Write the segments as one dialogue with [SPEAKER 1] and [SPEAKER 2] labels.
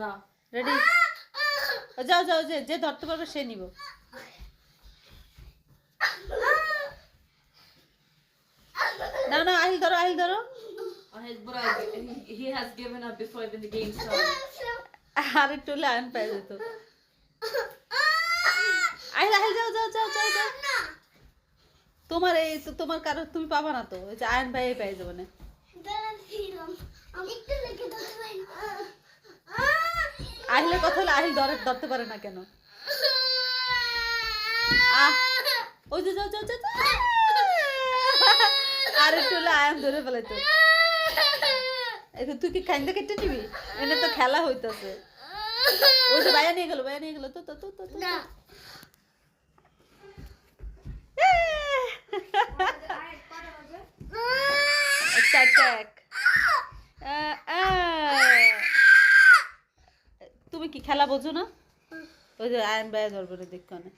[SPEAKER 1] না
[SPEAKER 2] রেডি যাও যাও যে যে ধরতে পারবে সে নিব। না না আহিল ধরো আহিল ধরো।
[SPEAKER 1] And his brother, he, he has given up before even the game started.
[SPEAKER 2] আর একটু লাইন পাই যেত। আহিল আহিল যাও যাও যাও যাও যাও। তোমার এই তোমার কারও তুমি পাবা না তো। ওই যে আয়ন ভাই পাই যাবে না। আহিলের কথা হলে আহিল ধরে ধরতে পারে না কেন? ওই যে যাও যাও যাও। আর একটু হলে আয়ান ধরে ফেলাইতো। তো তুই কি খাইন্দা কেটে নিবি? এনে তো খেলা হইতাছে। ওই যে বাইয়া নিয়ে গেল বাইয়া নিয়ে গেল। তো তো তো তো। একটা attack। আহ, আহ। তুমি কি খেলা বোঝো না? ওই যে আয়ন বাইয়া ধরবে না দেখো না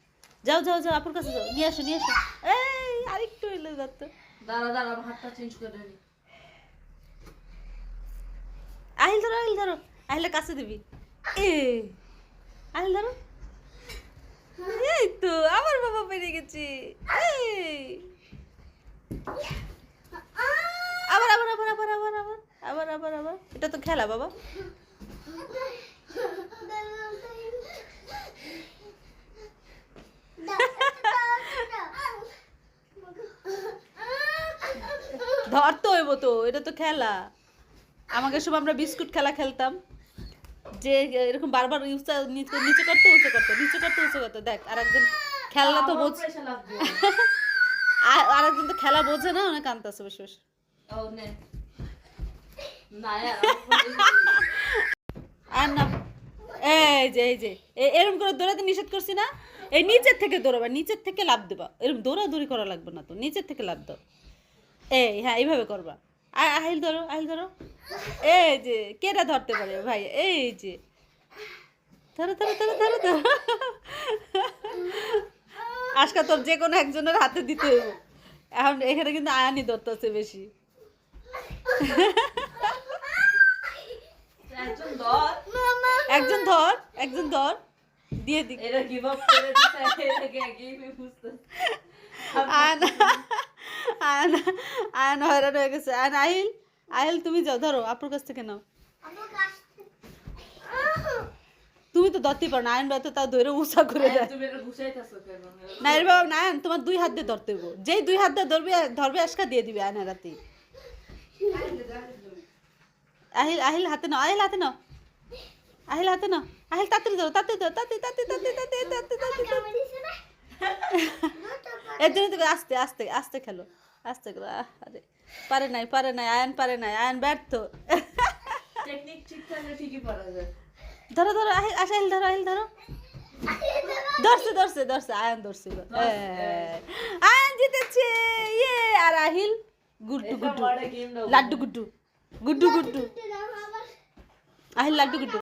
[SPEAKER 2] যাও যাও যাও আপুর কাছে যাও। নিয়ে আসো নিয়ে আসো। এই আরেকটু এলে যাত
[SPEAKER 1] দাঁড়া দাঁড়া হাতটা চেঞ্জ করে নি
[SPEAKER 2] আহিল ধরো আহিল ধরো। আহিলে কাছে দিবি। এ আহিল ধরো। এই তো আমার বাবা পেরে গেছি। এই। আবার আবার আবার আবার আবার আবার আবার আবার আবার। এটা তো খেলা বাবা। ধরতে হইব তো এটা তো খেলা। আমাকে সব আমরা বিস্কুট খেলা খেলতাম। যে এরকম বারবার উঁচা নিচে করতে উঁচু করতে নিচে করতে উঁচু করতে। দেখ আর একজন খেলা তো বোঝ আর- একজন তো খেলা বোঝে না অনেক
[SPEAKER 1] নে না। यार
[SPEAKER 2] আর না এই যে এই যে এ- এরম করে দৌড়াতে নিষেধ করছি না। এই নিচের থেকে দৌড়াবা নিচের থেকে লাভ দেবা। এরকম দৌড়াদৌড়ি করা লাগবে না তো নিচের থেকে লাভ দাও। এই হ্যাঁ এইভাবে করবা। আহিল ধরো আহিল ধরো। এই যে কেটা ধরতে পারে ভাই? এই যে। ধরো ধরো ধরো ধরো ধরো। আজকা তোর যে কোনো একজনের হাতে দিতে হইব। এখন এখানে কিন্তু আয়ানি ধরতেছে বেশি।
[SPEAKER 1] একজন ধর।
[SPEAKER 2] একজন ধর একজন ধর। দিয়ে দি
[SPEAKER 1] এরা গিভ আপ করে গেমে বুঝতে
[SPEAKER 2] আয়ন আয়ন হয়রান হয়ে গেছে। আয়ন আহিল আহিল তুমি যাও ধরো আপুর কাছ থেকে নাও। তুমি তো ধরতেই পারো না আয়ন ভাই তো তাও ধরে উষা করে দেয়।
[SPEAKER 1] তুমি এটা ঘুষাইতাছো কেন?
[SPEAKER 2] না এর বাবা না তোমার দুই হাত দিয়ে ধরতে হইব। যেই দুই হাত দিয়ে ধরবে ধরবে আজকা দিয়ে দিবে আয়ন রাতে আহিল আহিল হাতে নাও আহিল হাতে নাও। আহিল হাতে নাও। আহিল তাড়াতাড়ি ধরো তাড়াতাড়ি ধরো তাড়াতাড়ি তাড়াতাড়ি তাড়াতাড়ি তাড়াতাড়ি তাড়াতাড়ি এর জন্য তো আস্তে আস্তে আস্তে খেলো। আস্তে আহ, আরে পারে নাই পারে নাই আয়ন পারে নাই আয়ন ব্যর্থ।
[SPEAKER 1] টেকনিক ঠিক থাকলে ঠিকই পারা যায়।
[SPEAKER 2] ধরো ধরো আহিল ধরো আহিল ধরো। ধরছে ধরছে ধরছে আয়ন ধরছিল আয়ন জিতেছে ইয়ে আর আহিল গুড্ডু গুড্ডু। লাড্ডু গুড্ডু গুড্ডু গুড্ডু। আহিল লাড্ডু গুড্ডু।